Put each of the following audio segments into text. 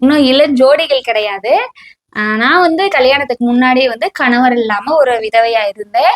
இன்னும் இளஞ்சோடிகள் கிடையாது. நான் வந்து கல்யாணத்துக்கு முன்னாடியே வந்து கணவர் இல்லாம ஒரு விதவையா இருந்தேன்.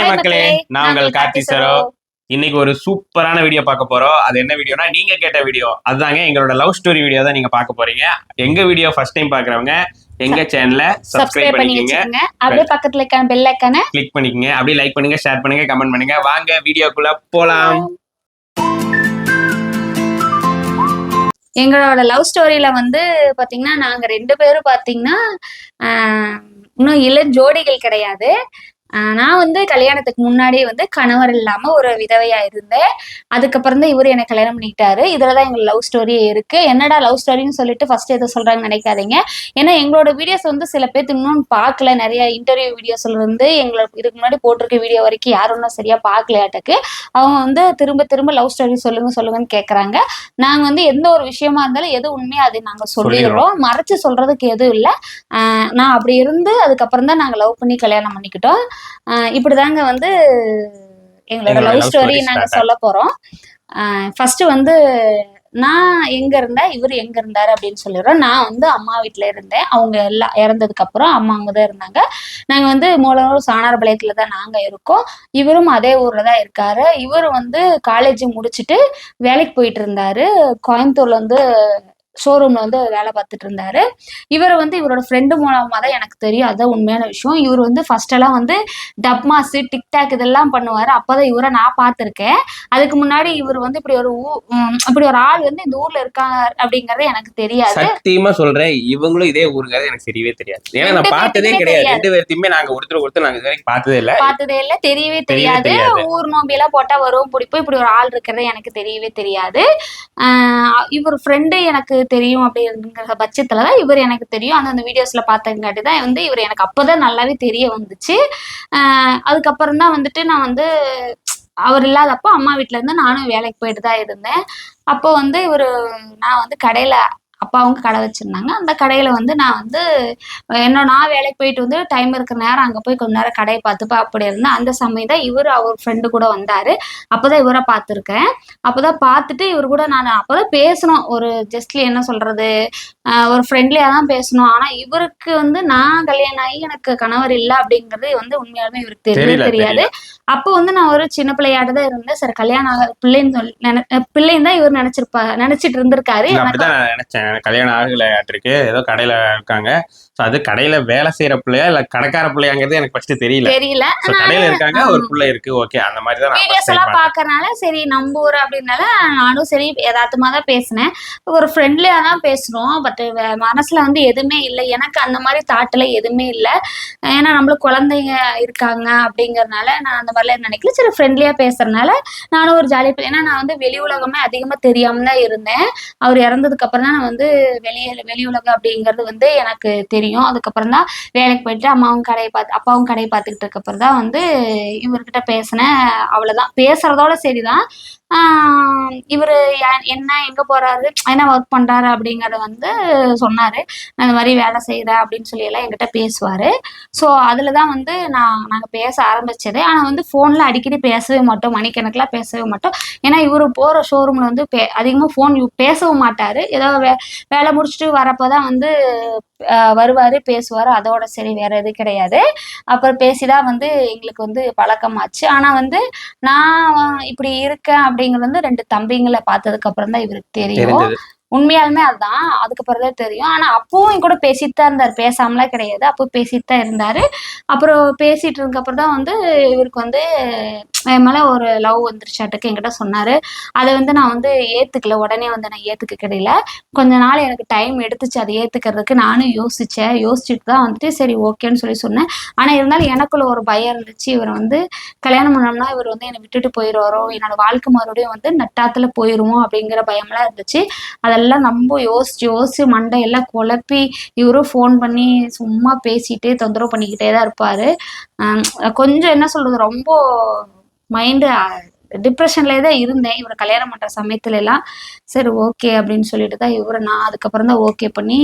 ஹாய் மக்களே நான் உங்கள் கார்த்தி சரோ. இன்னைக்கு ஒரு சூப்பரான வீடியோ பார்க்க போறோம். அது என்ன வீடியோனா நீங்க கேட்ட வீடியோ. அதுதாங்க எங்களோட லவ் ஸ்டோரி வீடியோ தான் நீங்க பார்க்க போறீங்க. எங்க வீடியோ ஃபர்ஸ்ட் டைம் பாக்குறவங்க எங்க சேனலை சப்ஸ்கிரைப் சப்ஸ்கிரைப் பண்ணி பண்ணிக்கோங்க. அப்படியே பக்கத்துல இருக்க பெல் ஐக்கான கிளிக் பண்ணிக்கோங்க. அப்படியே லைக் பண்ணுங்க ஷேர் பண்ணுங்க கமெண்ட் பண்ணுங்க. வாங்க வீடியோக்குள்ள போலாம். எங்களோட லவ் ஸ்டோரியில வந்து பாத்தீங்கன்னா நாங்க ரெண்டு பேரும் பாத்தீங்கன்னா இன்னும் இளஞ்சோடிகள் கிடையாது. ஆஹ், நான் வந்து கல்யாணத்துக்கு முன்னாடியே வந்து கணவர் இல்லாம ஒரு விதவையா இருந்தேன். அதுக்கப்புறம் தான் இவர் என்னை கல்யாணம் பண்ணிக்கிட்டாரு. இதுலதான் எங்க லவ் ஸ்டோரியே இருக்கு. என்னடா லவ் ஸ்டோரின்னு சொல்லிட்டு ஃபர்ஸ்ட் எதை சொல்றாங்கன்னு நினைக்காதீங்க. ஏன்னா எங்களோட வீடியோஸ் வந்து சில பேர் இன்னும் பார்க்கல. நிறைய இன்டர்வியூ வீடியோஸ்ல இருந்து எங்களை இதுக்கு முன்னாடி போட்டிருக்க வீடியோ வரைக்கும் யாரும் இன்னும் சரியா பார்க்கலையாட்டுக்கு அவங்க வந்து திரும்ப திரும்ப லவ் ஸ்டோரி சொல்லுங்க சொல்லுங்கன்னு கேக்குறாங்க. நாங்க வந்து எந்த ஒரு விஷயமா இருந்தாலும் எது உண்மையா அது நாங்க சொல்லிடுறோம். மறைச்சு சொல்றதுக்கு எதுவும் இல்லை. நான் அப்படி இருந்து அதுக்கப்புறம் தான் நாங்க லவ் பண்ணி கல்யாணம் பண்ணிக்கிட்டோம். ஆஹ் இப்படிதாங்க வந்து எங்களோட லவ் ஸ்டோரி நாங்க சொல்ல போறோம். ஃபர்ஸ்ட் வந்து நான் எங்க இருந்தேன் இவர் எங்க இருந்தாரு அப்படின்னு சொல்லிடுறோம். நான் வந்து அம்மா வீட்ல இருந்தேன். அவங்க எல்லாம் இறந்ததுக்கு அப்புறம் அம்மா அங்கதான் இருந்தாங்க. நாங்க வந்து மூலனூர் சாணார்பாளையத்துல தான் நாங்க இருக்கோம். இவரும் அதே ஊர்ல தான் இருக்காரு. இவர் வந்து காலேஜ் முடிச்சுட்டு வேலைக்கு போயிட்டு இருந்தாரு. கோயம்புத்தூர்ல வந்து ஷோரூம்ல வந்து வேலை பார்த்துட்டு இருந்தாரு. இவர் வந்து இவரோட ஃப்ரெண்டு மூலமா தான் எனக்கு தெரியும். அதுதான் உண்மையான விஷயம். இவர் வந்து ஃபர்ஸ்ட் எல்லாம் வந்து டப் மாஸ் டிக்டாக் இதெல்லாம் பண்ணுவாரு. அப்பதான் இவரை நான் பார்த்திருக்கேன். அதுக்கு முன்னாடி இவர் வந்து இப்படி ஒரு இப்படி ஒரு ஆள் வந்து இந்த ஊர்ல இருக்காங்க அப்படிங்கறது எனக்கு தெரியாது. சத்தியமா சொல்றேன். இவங்களும் இதே ஊருங்க எனக்கு தெரியவே தெரியாது. ஏன்னா நான் பார்த்ததே கிடையாது. ரெண்டு பேர்த்தையுமே நாங்க ஒருத்தர் ஒருத்தர் நாங்க இது வரைக்கும் பார்த்ததே இல்ல. பார்த்ததே இல்ல. தெரியவே தெரியாது. ஊர் நோம்பி எல்லாம் போட்டா வரும். பிடிப்போம் இப்படி ஒரு ஆள் இருக்கிறது எனக்கு தெரியவே தெரியாது. இவர் ஃப்ரெண்டு எனக்கு தெரியும் அப்படிங்கிற பட்சத்துல தான் இவர் எனக்கு தெரியும். அந்த அந்த வீடியோஸ்ல பார்த்தங்காட்டி தான் வந்து இவர் எனக்கு அப்போதான் நல்லாவே தெரிய வந்துச்சு. அதுக்கப்புறம் தான் வந்துட்டு நான் வந்து அவர் இல்லாதப்போ அம்மா வீட்டில இருந்து நானும் வேலைக்கு போயிட்டு தான் இருந்தேன். அப்போ வந்து இவர் நான் வந்து கடையில அப்பா அவங்க கடை வச்சிருந்தாங்க. அந்த கடையில வந்து நான் வந்து என்ன நான் வேலைக்கு போயிட்டு வந்து டைம் இருக்கிற நேரம் அங்க போய் கொஞ்ச நேரம் கடையை பார்த்துப்பா அப்படி இருந்தேன். அந்த சமயம் தான் இவர் அவர் ஃப்ரெண்டு கூட வந்தாரு. அப்பதான் இவரை பார்த்துருக்கேன். அப்பதான் பார்த்துட்டு இவர் கூட நான் அப்பதான் பேசணும். ஒரு ஜஸ்ட்லி என்ன சொல்றது? ஒரு ஃப்ரெண்ட்லியா தான் பேசணும். ஆனா இவருக்கு வந்து நான் கல்யாணம் ஆகி எனக்கு கணவர் இல்லை அப்படிங்கிறது வந்து உண்மையாலுமே இவருக்கு தெரியவே தெரியாது. அப்போ வந்து நான் ஒரு சின்ன பிள்ளையாட்ட தான் இருந்தேன். சரி கல்யாணம் ஆக பிள்ளைன்னு சொல்லி நினை பிள்ளைன்னு தான் இவர் நினைச்சிருப்பா நினைச்சிட்டு இருந்திருக்காரு. அப்படிதான் நான் நினைச்சேன். கல்யாணம் ஆகல இருக்கு ஏதோ கடையில இருக்காங்க. அது கடையில வேலை செய்யற பிள்ளையா இல்ல கடைக்கார பிள்ளையாங்கிறது எனக்கு ஃபர்ஸ்ட் தெரியல. தெரியல. கடையில இருக்காங்க ஒரு பிள்ளை இருக்கு. ஓகே அந்த மாதிரி தான் வீடியோஸ் எல்லாம். பாக்கறனால சரி நம்ம ஊர் அப்படின்னால நானும் சரி யதார்த்தமா தான் பேசினேன். ஒரு ஃப்ரெண்ட்லியா தான் பேசணும் பட் மனசுல வந்து எதுவுமே இல்லை. எனக்கு அந்த மாதிரி தாட்டுல எதுவுமே இல்லை. ஏன்னா நம்மளுக்கு குழந்தைங்க இருக்காங்க அப்படிங்கறதுனால நான் அந்த மாதிரிலாம் நினைக்கல. சரி ஃப்ரெண்ட்லியா பேசுறதுனால நானும் ஒரு ஜாலியாக ஏன்னா நான் வந்து வெளி உலகமே அதிகமா தெரியாம தான் இருந்தேன். அவர் இறந்ததுக்கு அப்புறம் தான் நான் வந்து வெளியே வெளி உலகம் அப்படிங்கிறது வந்து எனக்கு தெரியும். அதுக்கப்புறம் தான் வேலைக்கு போயிட்டு அம்மாவும் கடையை பார்த்து அப்பாவும் கடையை பார்த்துக்கிட்டு இருக்கப்பறம் தான் வந்து இவர்கிட்ட பேசினேன் அவ்வளோதான் பேசுறதோட சரிதான். தான் இவர் என்ன எங்கே போறாரு என்ன ஒர்க் பண்ணுறாரு அப்படிங்கிறத வந்து சொன்னார். நான் இந்த மாதிரி வேலை செய்கிறேன் அப்படின்னு சொல்லி எல்லாம் என்கிட்ட பேசுவார். ஸோ அதில் தான் வந்து நான் நாங்கள் பேச ஆரம்பிச்சது. ஆனால் வந்து ஃபோனில் அடிக்கடி பேசவே மாட்டோம். மணிக்கணக்கெலாம் பேசவே மாட்டோம். ஏன்னா இவர் போகிற ஷோரூமில் வந்து பே அதிகமாக ஃபோன் பேசவும் மாட்டார். ஏதோ வே வேலை முடிச்சுட்டு வரப்போதான் வந்து வருவாரு பேசுவாரு. அதோட சரி வேற எது கிடையாது. அப்புறம் பேசிதான் வந்து எங்களுக்கு வந்து பழக்கமாச்சு. ஆனா வந்து நான் இப்படி இருக்கேன் அப்படிங்கிறது வந்து ரெண்டு தம்பிங்களை பார்த்ததுக்கு அப்புறம் தான் இவருக்கு தெரியும். உண்மையாலுமே அதுதான். அதுக்கப்புறம் தான் தெரியும். ஆனா அப்பவும் என் கூட பேசிட்டு தான் இருந்தார். பேசாமலாம் கிடையாது. அப்போ பேசிட்டு தான் இருந்தாரு. அப்புறம் பேசிட்டு இருக்க அப்புறம் தான் வந்து இவருக்கு வந்து என் மேல ஒரு லவ் வந்துருச்சாட்டுக்கு என்கிட்ட சொன்னாரு. அதை வந்து நான் வந்து ஏத்துக்கல. உடனே வந்து நான் ஏத்துக்க கிடையில. கொஞ்ச நாள் எனக்கு டைம் எடுத்துச்சு அதை ஏத்துக்கிறதுக்கு. நானும் யோசிச்சேன். யோசிச்சுட்டு தான் வந்துட்டு சரி ஓகேன்னு சொல்லி சொன்னேன். ஆனா இருந்தாலும் எனக்குள்ள ஒரு பயம் இருந்துச்சு. இவர் வந்து கல்யாணம் பண்ணோம்னா இவர் வந்து என்னை விட்டுட்டு போயிடுவாரோ? என்னோட வாழ்க்கை மறுபடியும் வந்து நட்டாத்துல போயிருமோ? அப்படிங்கிற பயம்லாம் இருந்துச்சு. அதெல்லாம் எல்லாம் ரொம்ப யோசிச்சு யோசிச்சு மண்டையெல்லாம் குழப்பி இவரும் ஃபோன் பண்ணி சும்மா பேசிகிட்டே தொந்தரவு பண்ணிக்கிட்டே தான் இருப்பாரு. கொஞ்சம் என்ன சொல்றது ரொம்ப மைண்டு டிப்ரெஷன்லேயே தான் இருந்தேன். இவரை கல்யாணம் பண்ணுற சமயத்துல எல்லாம் சரி ஓகே அப்படின்னு சொல்லிட்டு தான் இவரை நான் அதுக்கப்புறம் தான் ஓகே பண்ணி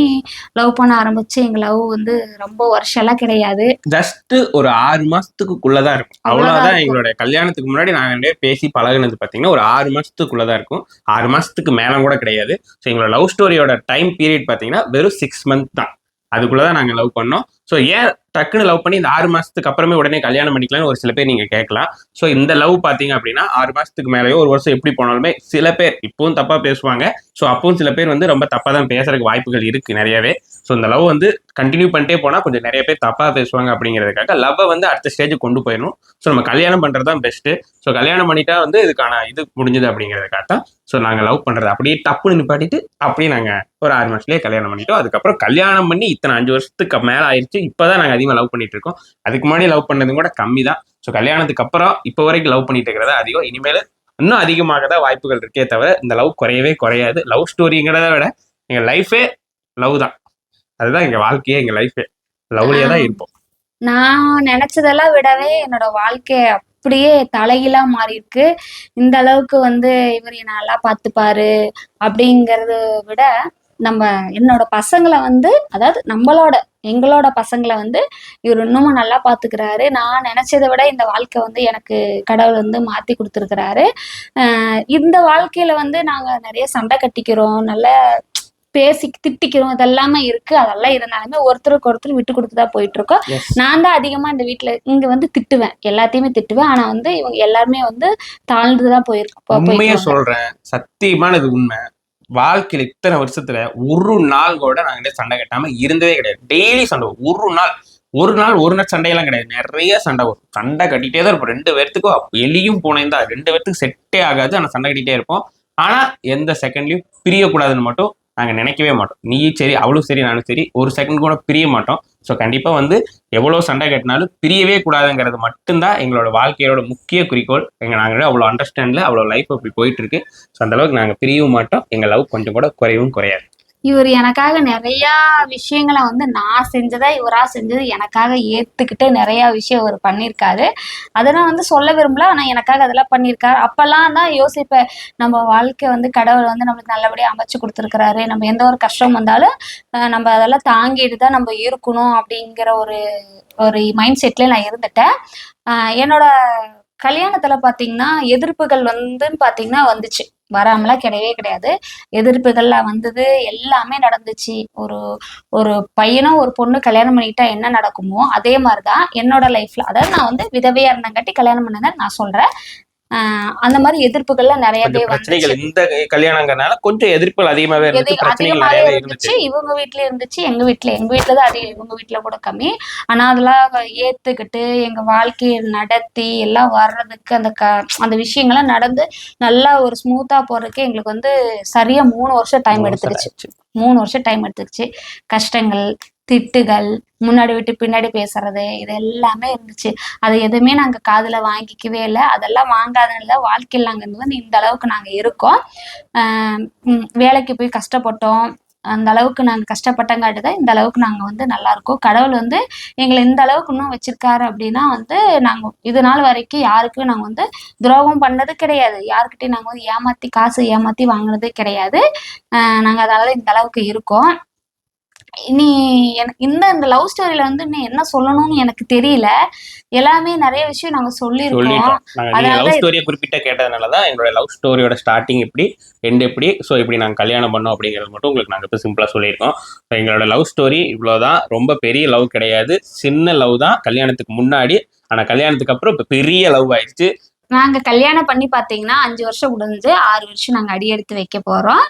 லவ் பண்ண ஆரம்பிச்சு. எங்கள் லவ் வந்து ரொம்ப வருஷம்லாம் கிடையாது. ஜஸ்ட் ஒரு ஆறு மாசத்துக்குள்ளதான் இருக்கும். அவ்வளவுதான் அவ்வளவுதான் இருக்கும். எங்களோட கல்யாணத்துக்கு முன்னாடி நாங்க பேசி பழகுனது பாத்தீங்கன்னா ஒரு ஆறு மாசத்துக்குள்ளதான் இருக்கும். ஆறு மாசத்துக்கு மேல கூட கிடையாது. ஸோ எங்களோட லவ் ஸ்டோரியோட டைம் பீரியட் பாத்தீங்கன்னா வெறும் சிக்ஸ் மந்த் தான். அதுக்குள்ளதான் நாங்க லவ் பண்ணோம். ஸோ ஏன் டக்குன்னு லவ் பண்ணி இந்த ஆறு மாசத்துக்கு அப்புறமே உடனே கல்யாணம் பண்ணிக்கலாம்னு ஒரு சில பேர் நீங்க கேட்கலாம். ஸோ இந்த லவ் பாத்தீங்க அப்படின்னா ஆறு மாசத்துக்கு மேலேயோ ஒரு வருஷம் எப்படி போனாலுமே சில பேர் இப்பவும் தப்பா பேசுவாங்க. ஸோ அப்பவும் சில பேர் வந்து ரொம்ப தப்பா தான் பேசுறதுக்கு வாய்ப்புகள் இருக்கு நிறையவே. ஸோ இந்த லவ் வந்து கண்டினியூ பண்ணிட்டே போனால் கொஞ்சம் நிறைய பேர் தப்பாக பேசுவாங்க அப்படிங்கிறதுக்காக லவ்வை வந்து அடுத்த ஸ்டேஜுக்கு கொண்டு போயிடணும். ஸோ நம்ம கல்யாணம் பண்ணுறது தான் பெஸ்ட்டு ஸோ கல்யாணம் பண்ணிட்டா வந்து இதுக்கான இது முடிஞ்சது அப்படிங்கிறதுக்காக தான். ஸோ நாங்கள் லவ் பண்ணுறது அப்படியே டப்புன்னு நிப்பாட்டிட்டு அப்படியே நாங்கள் ஒரு ஆறு மாதத்துலேயே கல்யாணம் பண்ணிட்டோம். அதுக்கப்புறம் கல்யாணம் பண்ணி இத்தனை அஞ்சு வருஷத்துக்கு மேலே ஆயிடுச்சு இப்பதான் நாங்கள் அதிகமாக லவ் பண்ணிட்டு இருக்கோம். அதுக்கு முன்னாடி லவ் பண்ணதும் கூட கம்மி தான். ஸோ கல்யாணத்துக்கு அப்புறம் இப்போ வரைக்கும் லவ் பண்ணிட்டு இருக்கிறத அதிகம். இனிமேல் இன்னும் அதிகமாக தான் வாய்ப்புகள் இருக்கே தவிர இந்த லவ் குறையவே குறையாது. லவ் ஸ்டோரிங்கிறத விட எங்கள் லைஃபே லவ் தான். அதுதான் எங்க வாழ்க்கையே எங்க லைஃபே லவ்லியே தான் இருப்போம். நான் நினைச்சதெல்லாம் விடவே என்னோட வாழ்க்கை அப்படியே தலைகீழா மாறி இருக்கு இந்த அளவுக்கு வந்து இவர் நல்லா பார்த்துப்பாரு அப்படிங்கறத விட நம்ம என்னோட பசங்களை வந்து அதாவது நம்மளோட எங்களோட பசங்களை வந்து இவர் இன்னமும் நல்லா பார்த்துக்கிறாரு. நான் நினைச்சதை விட இந்த வாழ்க்கை வந்து எனக்கு கடவுள் வந்து மாத்தி கொடுத்துருக்கிறாரு. ஆஹ் இந்த வாழ்க்கையில வந்து நாங்க நிறைய சண்டை கட்டிக்கிறோம். நல்ல பேசி திட்டிக்கிறோம் இதெல்லாமே இருக்கு. அதெல்லாம் இருந்தாலுமே ஒருத்தருக்கு ஒருத்தர் விட்டு கொடுத்து தான் போயிட்டு இருக்கோம் நான் தான் அதிகமா இந்த வீட்ல இங்க வந்து திட்டுவேன். எல்லாத்தையுமே திட்டுவேன். ஆனா வந்து இவங்க எல்லாருமே வந்து தாழ்ந்துதான் போயிருக்கோம் உண்மையா சொல்றேன். சத்தியமானது உண்மை. வாழ்க்கையில இத்தனை வருஷத்துல ஒரு நாள் கூட நாங்க சண்டை கட்டாம இருந்ததே கிடையாது. டெய்லி சண்டை. ஒரு நாள். ஒரு நாள் ஒரு நாள் சண்டையெல்லாம் கிடையாது. நிறைய சண்டை வரும். சண்டை கட்டிட்டே தான் இருப்போம். ரெண்டு பேர்த்துக்கும் எலியும் பூனையும் தான் ரெண்டு பேர்த்துக்கு செட்டே ஆகாது. ஆனா சண்டை கட்டிட்டே இருப்போம். ஆனா எந்த செகண்ட்லயும் பிரியக்கூடாதுன்னு மட்டும் நாங்கள் நினைக்கவே மாட்டோம். நீயும் சரி அவளும் சரி நானும் சரி ஒரு செகண்ட் கூட பிரிய மாட்டோம். ஸோ கண்டிப்பாக வந்து எவ்வளோ சண்டை கட்டினாலும் பிரியவே கூடாதுங்கிறது மட்டும்தான் எங்களோட வாழ்க்கையோட முக்கிய குறிக்கோள். எங்கள் நாங்கள் அவ்வளோ அண்டர்ஸ்டாண்டில் அவ்வளோ லைஃப் அப்படி போயிட்டுருக்கு ஸோ அந்த அளவுக்கு பிரியவும் மாட்டோம். எங்கள் லவ் கொஞ்சம் கூட குறையவும் குறையாது. இவர் எனக்காக நிறைய விஷயங்களை வந்து நான் செஞ்சதா இவரா செஞ்சது எனக்காக ஏத்துக்கிட்டு நிறைய விஷயம் அவர் பண்ணியிருக்காரு. அதெல்லாம் வந்து சொல்ல விரும்பல ஆனா எனக்காக அதெல்லாம் பண்ணியிருக்காரு. அப்பெல்லாம் தான் யோசிப்பேன் நம்ம வாழ்க்கை வந்து கடவுள் வந்து நம்மளுக்கு நல்லபடியா அமைச்சு கொடுத்துருக்கிறாரு. நம்ம எந்த ஒரு கஷ்டம் வந்தாலும் நம்ம அதெல்லாம் தாங்கிட்டு தான் நம்ம இருக்கணும் அப்படிங்கிற ஒரு ஒரு மைண்ட் செட்ல நான் இருந்துட்டேன். என்னோட கல்யாணத்துல பாத்தீங்கன்னா எதிர்ப்புகள் வந்துன்னு பாத்தீங்கன்னா வந்துச்சு. வராமலாம் கிடையவே கிடையாது. எதிர்ப்புகள்லாம் வந்தது எல்லாமே நடந்துச்சு. ஒரு ஒரு பையனும் ஒரு பொண்ணு கல்யாணம் பண்ணிக்கிட்டா என்ன நடக்குமோ அதே மாதிரிதான் என்னோட லைஃப்ல அதாவது நான் வந்து விதவையா இருந்தங்காட்டி கல்யாணம் பண்ணதை நான் சொல்றேன். அந்த மாதிரி எதிர்ப்புகள்லாம் நிறையவே பிரச்சனைகள் இந்த கல்யாணங்கிறனால கொஞ்சம் எதிர்ப்புகள் அதிகமாவே இருந்துச்சு அதிகமாவே இவங்க வீட்ல இருந்துச்சு எங்க வீட்ல எங்க வீட்ல தான் அதிகம் இவங்க வீட்ல கூட கம்மி. ஆனா அதெல்லாம் ஏத்துக்கிட்டு எங்க வாழ்க்கையை நடத்தி எல்லாம் வர்றதுக்கு அந்த க அந்த விஷயங்கள்லாம் நடந்து நல்லா ஒரு ஸ்மூத்தா போறதுக்கு எங்களுக்கு வந்து சரியா மூணு வருஷம் டைம் எடுத்துக்கிச்சு மூணு வருஷம் டைம் எடுத்துக்கிச்சு கஷ்டங்கள் திட்டுகள் முன்னாடி விட்டு பின்னாடி பேசுறது இது எல்லாமே இருந்துச்சு. அது எதுவுமே நாங்க காதுல வாங்கிக்கவே இல்லை. அதெல்லாம் வாங்காதனால வாழ்க்கையில் நாங்க வந்து இந்த அளவுக்கு நாங்க இருக்கோம். வேலைக்கு போய் கஷ்டப்பட்டோம். அந்த அளவுக்கு நாங்கள் கஷ்டப்பட்டங்காட்டு தான் இந்த அளவுக்கு நாங்கள் வந்து நல்லா இருக்கோம். கடவுள் வந்து எங்களை இந்த அளவுக்கு இன்னும் வச்சிருக்காரு அப்படின்னா வந்து நாங்கள் இது நாள் வரைக்கும் யாருக்கும் நாங்கள் வந்து துரோகம் பண்ணது கிடையாது. யாருக்கிட்டையும் நாங்கள் வந்து ஏமாற்றி காசு ஏமாற்றி வாங்கினதே கிடையாது. நாங்கள் அதனால இந்த அளவுக்கு இருக்கோம். எனக்கு இந்த இந்த லவ் ஸ்டோரியில வந்து இன்னும் என்ன சொல்லணும்னு எனக்கு தெரியல. எல்லாமே நிறைய விஷயம் நாங்க சொல்லியிருக்கோம். லவ் ஸ்டோரியை குறிப்பிட்ட கேட்டதுனால தான் எங்களோட லவ் ஸ்டோரியோட ஸ்டார்டிங் எப்படி எண்ட் எப்படி ஸோ இப்படி நாங்க கல்யாணம் பண்ணோம் அப்படிங்கிறது மட்டும் உங்களுக்கு நாங்க இப்போ சிம்பிளா சொல்லியிருக்கோம். எங்களோட லவ் ஸ்டோரி இவ்வளவுதான். ரொம்ப பெரிய லவ் கிடையாது. சின்ன லவ் தான். கல்யாணத்துக்கு முன்னாடி ஆனா கல்யாணத்துக்கு அப்புறம் இப்போ பெரிய லவ் ஆயிடுச்சு. நாங்க கல்யாணம் பண்ணி பாத்தீங்கன்னா அஞ்சு வருஷம் முடிஞ்சு ஆறு வருஷம் நாங்க அடி எடுத்து வைக்க போறோம்.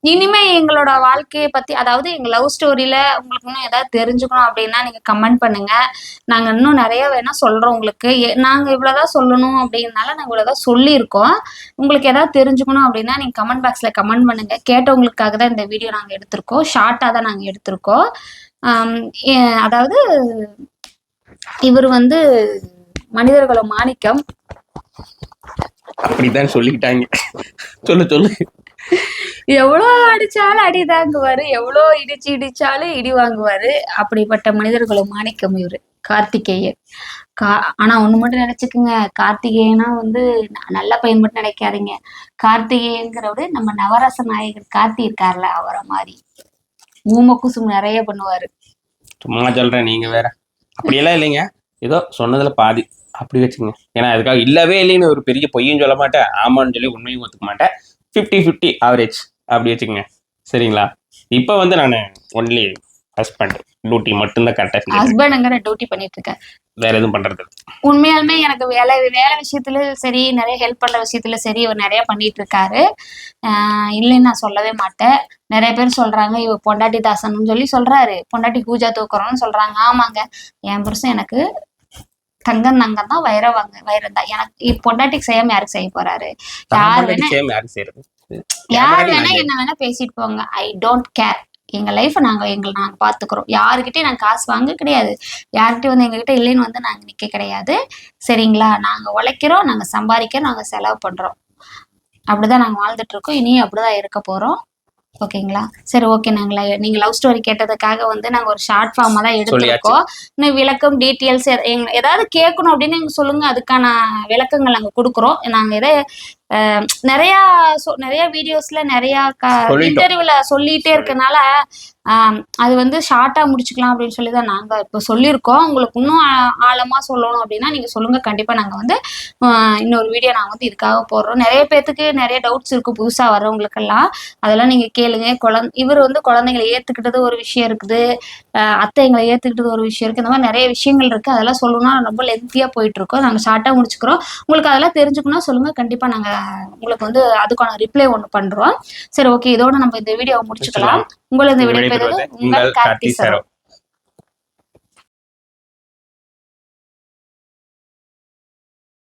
இனிமே எங்களோட வாழ்க்கையை பத்தி அதாவது எங்க லவ் ஸ்டோரியில உங்களுக்கு இன்னும் ஏதாவது தெரிஞ்சுக்கணும் அப்படின்னா நீங்க கமெண்ட் பண்ணுங்க. நாங்க இன்னும் நிறைய வேணா சொல்றோம் உங்களுக்கு. எ- நாங்க இவ்வளவுதான் சொல்லணும் அப்படின்னால நாங்க இவ்வளவுதான் சொல்லியிருக்கோம். உங்களுக்கு ஏதாவது தெரிஞ்சுக்கணும் அப்படின்னா நீங்க கமெண்ட் பாக்ஸ்ல கமெண்ட் பண்ணுங்க. கேட்டவங்களுக்காக தான் இந்த வீடியோ நாங்க எடுத்திருக்கோம். ஷார்ட்டா தான் நாங்க எடுத்திருக்கோம். ஏ- அதாவது இவர் வந்து மனிதர்கள மாணிக்கம். அப்படித்தான் சொல்லிக்கிட்டாங்க. சொல்லு சொல்லு. எவ்வளோ அடிச்சாலும் அடி தாங்குவாரு எவ்வளோ இடிச்சு இடிச்சாலும் இடி வாங்குவாரு. அப்படிப்பட்ட மனிதர்களும் மாணிக்கம் இவரு கார்த்திகேயன். கா ஆனா ஒண்ணு மட்டும் நினைச்சுக்குங்க. கார்த்திகேயனா வந்து நல்ல பையன் மட்டும் நினைக்காதீங்க. கார்த்திகேயங்கிறவரு நம்ம நவரச நாயகர் கார்த்தி இருக்கார்ல அவரை மாதிரி. ஊம குசும் நிறைய பண்ணுவாரு. சும்மா சொல்றேன் நீங்க வேற. அப்படியெல்லாம் இல்லைங்க. ஏதோ சொன்னதுல பாதி. அப்படி வச்சுக்கோங்க. ஏன்னா அதுக்காக இல்லவே இல்லைன்னு ஒரு பெரிய பொய்யும் சொல்ல மாட்டேன். ஆமான்னு சொல்லி உண்மையும் ஒத்துக்க மாட்டேன். ஃபிஃப்டி ஃபிஃப்டி ஆவரேஜ் அப்படி வச்சுக்கோங்க. சரிங்களா? இப்போ வந்து நான் ஒன்லி ஹஸ்பண்ட் டியூட்டி மட்டும்தான் கரெக்டாக ஹஸ்பண்டுங்கிற டியூட்டி பண்ணிட்டு இருக்கேன். வேற எதுவும் பண்றது. உண்மையாலுமே எனக்கு வேலை வேலை விஷயத்துல சரி நிறைய ஹெல்ப் பண்ற விஷயத்துல சரி இவர் நிறைய பண்ணிட்டு இருக்காரு. இல்லைன்னு நான் சொல்லவே மாட்டேன். நிறைய பேர் சொல்றாங்க இவ பொண்டாட்டி தாசன்னு சொல்லி சொல்றாரு. பொண்டாட்டி பூஜா தூக்குறோம்னு சொல்றாங்க. ஆமாங்க. என் புருஷன் எனக்கு தங்கம் தங்கம் தான் வைரம் வாங்க வைரம் தான் எனக்கு பொண்டாட்டிக்கு செய்யாம யாருக்கு செய்ய போறாரு? யார் வேணா யார் வேணா என்ன வேணா பேசிட்டு போங்க. ஐ டோன்ட் கேர் எங்க லைஃப் நாங்க எங்களை நாங்க பாத்துக்கிறோம். யாருக்கிட்டயும் நாங்க காசு வாங்க கிடையாது. யார்கிட்டயும் வந்து எங்ககிட்ட இல்லைன்னு வந்து நாங்க நிக்க கிடையாது. சரிங்களா? நாங்க உழைக்கிறோம் நாங்க சம்பாதிக்கிறோம் நாங்க செலவு பண்றோம். அப்படிதான் நாங்க வாழ்ந்துட்டு இருக்கோம். இனியும் அப்படிதான் இருக்க போறோம். ஓகேங்களா? சரி ஓகே நாங்களா நீங்க லவ் ஸ்டோரி கேட்டதுக்காக வந்து நாங்க ஒரு ஷார்ட் ஃபார்மா தான் எடுத்திருக்கோம். இன்னும் விளக்கம் டீட்டெயில்ஸ் ஏதாவது கேட்கணும் அப்படின்னு நீங்க சொல்லுங்க. அதுக்கான விளக்கங்கள் நாங்க கொடுக்குறோம். நாங்க இதை நிறைய நிறைய வீடியோஸ்ல நிறைய. இன்டர்வியூல சொல்லிட்டே இருக்கனால அது வந்து ஷார்ட்டா முடிச்சுக்கலாம் அப்படின்னு சொல்லி தான் நாங்க இப்போ சொல்லியிருக்கோம். உங்களுக்கு இன்னும் ஆழமாக ஆழமா சொல்லணும் அப்படின்னா நீங்க சொல்லுங்க. கண்டிப்பா நாங்க வந்து இன்னொரு வீடியோ நாங்க வந்து இதுக்காக போடுறோம். நிறைய பேத்துக்கு நிறைய டவுட்ஸ் இருக்கு புதுசா வர்றவங்களுக்கெல்லாம். அதெல்லாம் நீங்க கேளுங்க. குழந்தை இவர் வந்து குழந்தைங்களை ஏத்துக்கிட்டது ஒரு விஷயம் இருக்குது. அத்தைங்களை அத்தை எங்களை ஏத்துக்கிட்டது ஒரு விஷயம் இருக்கு. இந்த மாதிரி நிறைய விஷயங்கள் இருக்கு. அதெல்லாம் சொல்லணும்னா ரொம்ப லென்த்தியாக போயிட்டு இருக்கோம் நாங்க ஷார்ட்டா முடிச்சுக்கிறோம். உங்களுக்கு அதெல்லாம் தெரிஞ்சுக்கணும் சொல்லுங்க. கண்டிப்பா நாங்க உங்களுக்கு வந்து அதுக்கான ரிப்ளை ஒன்று பண்றோம். சரி ஓகே இதோட நம்ம இந்த வீடியோ முடிச்சுக்கலாம். உங்களை இந்த வீடியோ விடைபெறுவது உங்கள் உங்கள்